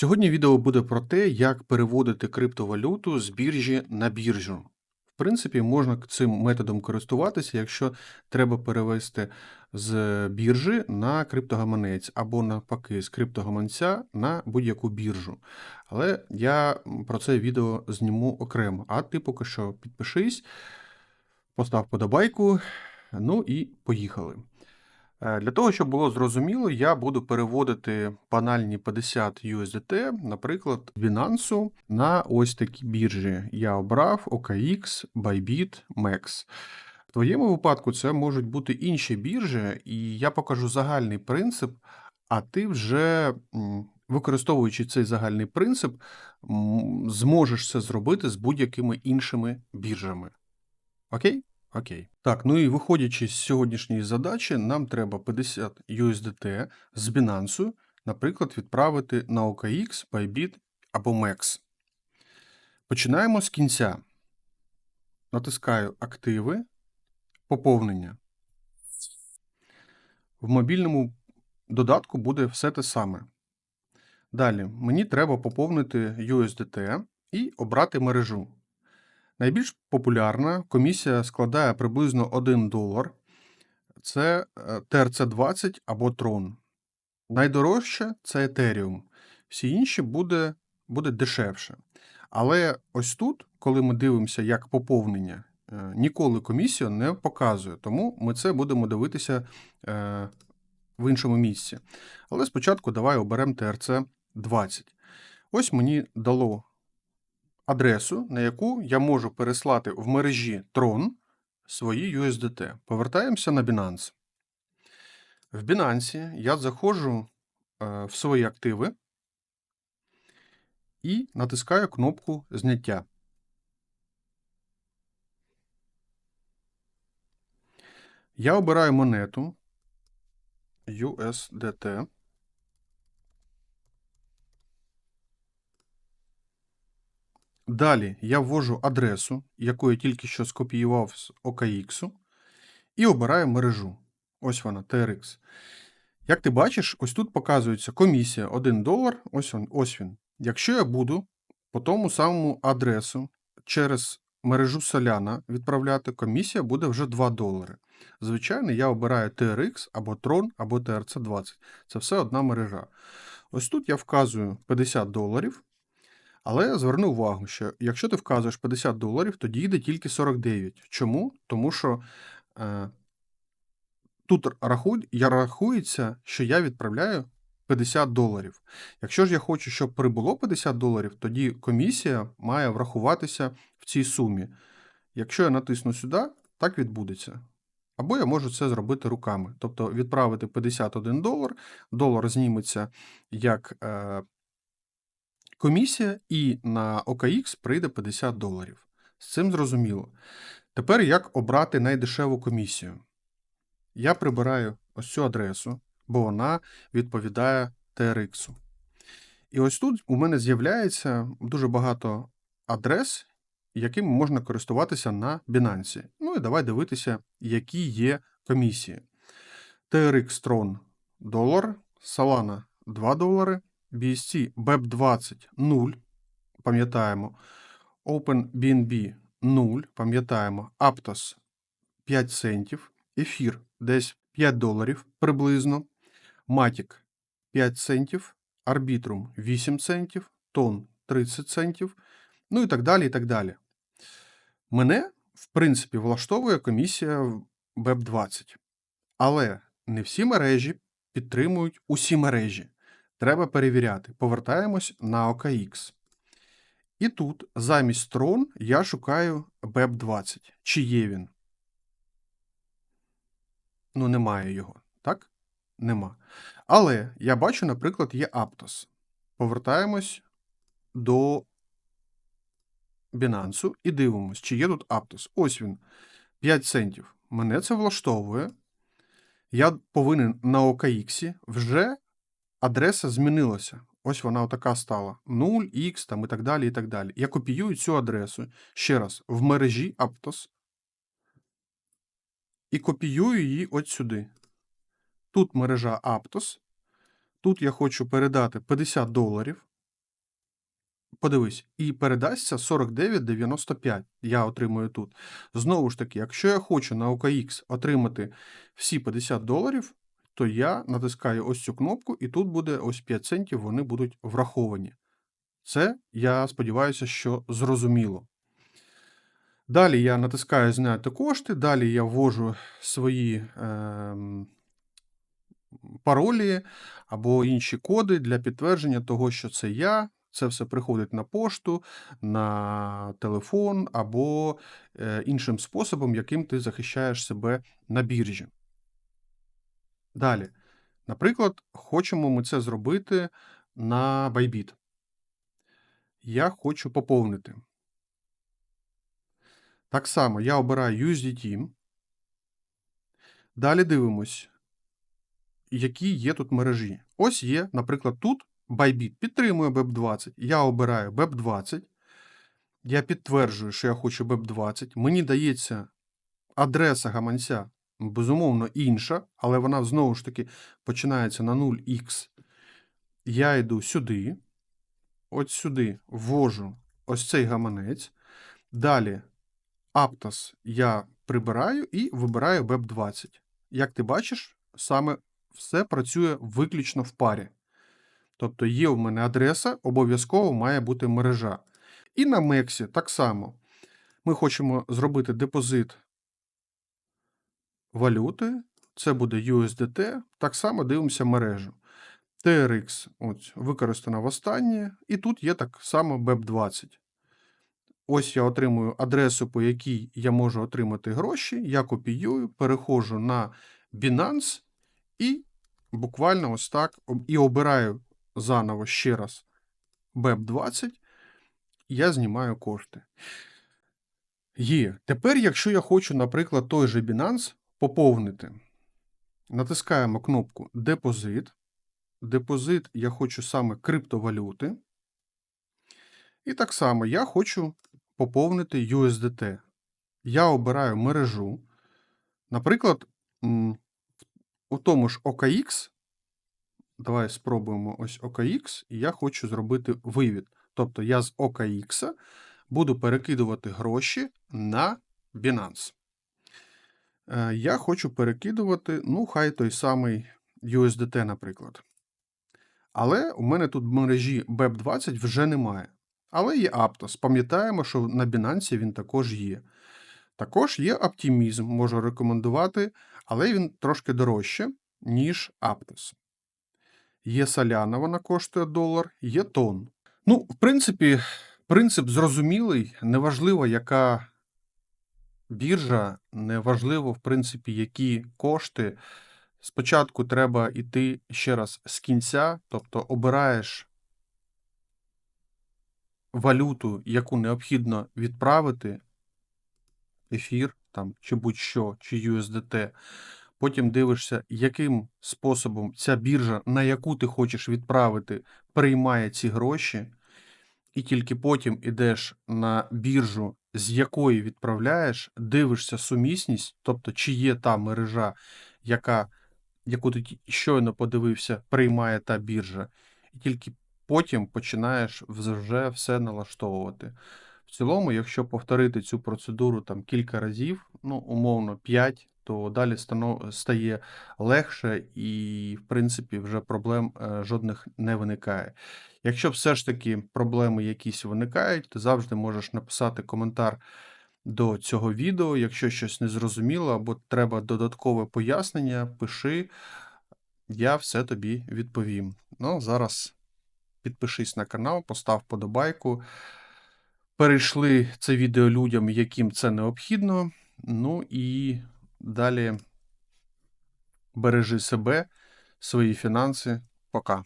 Сьогодні відео буде про те, як переводити криптовалюту з біржі на біржу. В принципі, можна цим методом користуватися, якщо треба перевести з біржі на криптогаманець або навпаки з криптогаманця на будь-яку біржу. Але я про це відео зніму окремо. А ти поки що підпишись, постав подобайку, ну і поїхали. Е, Для того, щоб було зрозуміло, я буду переводити банальні 50 USDT, наприклад, Binance на ось такі біржі. Я обрав OKX, Bybit, MEX. В твоєму випадку це можуть бути інші біржі, і я покажу загальний принцип, а ти вже, використовуючи цей загальний принцип, зможеш це зробити з будь-якими іншими біржами. Окей? Окей. Так, ну і виходячи з сьогоднішньої задачі, нам треба 50 USDT з Binance, наприклад, відправити на OKX, Bybit або MEX. Починаємо з кінця. Натискаю Активи, поповнення. В мобільному додатку буде все те саме. Далі мені треба поповнити USDT і обрати мережу. Найбільш популярна комісія складає приблизно 1 долар. Це TRC20 або Tron. Найдорожче це Ethereum. Всі інші буде, буде дешевше. Але ось тут, коли ми дивимося як поповнення, е, ніколи комісію не показує. Тому ми це будемо дивитися е, в іншому місці. Але спочатку давай оберемо TRC20. Ось мені дало адресу, на яку я можу переслати в мережі Tron свої USDT. Повертаємося на Binance. В Binance я заходжу е, в свої активи і натискаю кнопку зняття. Я обираю монету USDT. Далі я ввожу адресу, яку я тільки що скопіював з OKX, і обираю мережу. Ось вона, TRX. Як ти бачиш, ось тут показується комісія 1 долар. Ось він, ось він. Якщо я буду по тому самому адресу через мережу Solana відправляти, комісія буде вже 2 долари. Звичайно, я обираю TRX або Tron, або TRC20. Це все одна мережа. Ось тут я вказую 50 доларів. Але зверни увагу, що якщо ти вказуєш 50 доларів, тоді йде тільки 49. Чому? Тому що е, тут рахуй, я рахується, що я відправляю 50 доларів. Якщо ж я хочу, щоб прибуло 50 доларів, тоді комісія має врахуватися в цій сумі. Якщо я натисну сюди, так відбудеться. Або я можу це зробити руками. Тобто відправити 51 долар, долар зніметься як. Комісія, і на OKX прийде 50 доларів. З цим зрозуміло. Тепер як обрати найдешеву комісію? Я прибираю ось цю адресу, бо вона відповідає TRX. І ось тут у мене з'являється дуже багато адрес, якими можна користуватися на Binance. Ну і давай дивитися, які є комісії. TRX Tron долар, Solana 2 долари. BSC BEP20 0, пам'ятаємо. OpenBNB 0, пам'ятаємо. Aptos 5 центів. Ефір десь 5 доларів приблизно. Matic 5 центів. Arbitrum 8 центів. Тон 30 центів. Ну і так далі. і так далі. Мене, в принципі, влаштовує комісія BEP20. Але не всі мережі підтримують усі мережі. Треба перевіряти. Повертаємось на OKX. І тут замість Tron я шукаю BEP20. Чи є він? Ну, немає його, так? Нема. Але я бачу, наприклад, є Aptos. Повертаємось до Binance і дивимось, чи є тут Aptos. Ось він. 5 центів. Мене це влаштовує. Я повинен на OKX вже адреса змінилася. Ось вона отака стала. 0, X там і так далі. і так далі. Я копіюю цю адресу ще раз в мережі Aptos і копіюю її от сюди. Тут мережа Aptos. Тут я хочу передати 50 доларів. подивись, і передасться 49,95. Я отримую тут. Знову ж таки, якщо я хочу на OKX отримати всі 50 доларів, то я натискаю ось цю кнопку, і тут буде ось 5 центів, вони будуть враховані. Це, я сподіваюся, що зрозуміло. Далі я натискаю Зняти кошти, далі я ввожу свої е, паролі або інші коди для підтвердження того, що це я. Це все приходить на пошту, на телефон або е, іншим способом, яким ти захищаєш себе на біржі. Далі, наприклад, хочемо ми це зробити на Bybit. Я хочу поповнити. Так само я обираю USDT. Далі дивимось, які є тут мережі. Ось є, наприклад, тут Bybit підтримує BEP20. Я обираю BEP20. Я підтверджую, що я хочу BEP20. Мені дається адреса гаманця, безумовно, інша, але вона знову ж таки починається на 0x. Я йду сюди. От сюди ввожу ось цей гаманець. Далі Aptos я прибираю і вибираю BEP20. Як ти бачиш, саме все працює виключно в парі. Тобто є в мене адреса, обов'язково має бути мережа. І на Мексі так само. Ми хочемо зробити депозит валюти. Це буде USDT. Так само дивимося мережу. TRX ось, використана в останнє, і тут є так само BEP20. Ось я отримую адресу, по якій я можу отримати гроші. Я копіюю, переходжу на Binance і буквально ось так і обираю заново ще раз BEP20, я знімаю кошти. Є. Тепер, якщо я хочу, наприклад, той же Binance поповнити, натискаємо кнопку Депозит. Депозит я хочу саме криптовалюти. І так само я хочу поповнити USDT. Я обираю мережу. Наприклад, у тому ж OKX, давай спробуємо ось OKX, і я хочу зробити вивід. Тобто я з OKX буду перекидувати гроші на Binance. Е, я хочу перекидувати, ну, хай той самий USDT, наприклад. Але у мене тут мережі BEP20 вже немає. Але є Aptos. Пам'ятаємо, що на Binance він також є. Також є Optimism, можу рекомендувати, але він трошки дорожче, ніж Aptos. Є Соляна, вона коштує долар, є тон. Ну, в принципі, принцип зрозумілий, неважливо, яка біржа, неважливо, в принципі, які кошти. Спочатку треба йти ще раз з кінця, тобто обираєш валюту, яку необхідно відправити, ефір там, чи будь-що, чи USDT. Потім дивишся, яким способом ця біржа, на яку ти хочеш відправити, приймає ці гроші, і тільки потім ідеш на біржу, з якої відправляєш, дивишся сумісність, тобто, чи є та мережа, яка, яку ти щойно подивився, приймає та біржа. І тільки потім починаєш вже все налаштовувати. В цілому, якщо повторити цю процедуру там кілька разів, ну, умовно 5, то далі стає легше і, в принципі, вже проблем е, жодних не виникає. Якщо все ж таки проблеми якісь виникають, ти завжди можеш написати коментар до цього відео. Якщо щось не зрозуміло або треба додаткове пояснення, пиши, я все тобі відповім. Ну, зараз підпишись на канал, постав подобайку. Перейшли це відео людям, яким це необхідно. Ну і далі бережи себе, свої фінанси. Пока.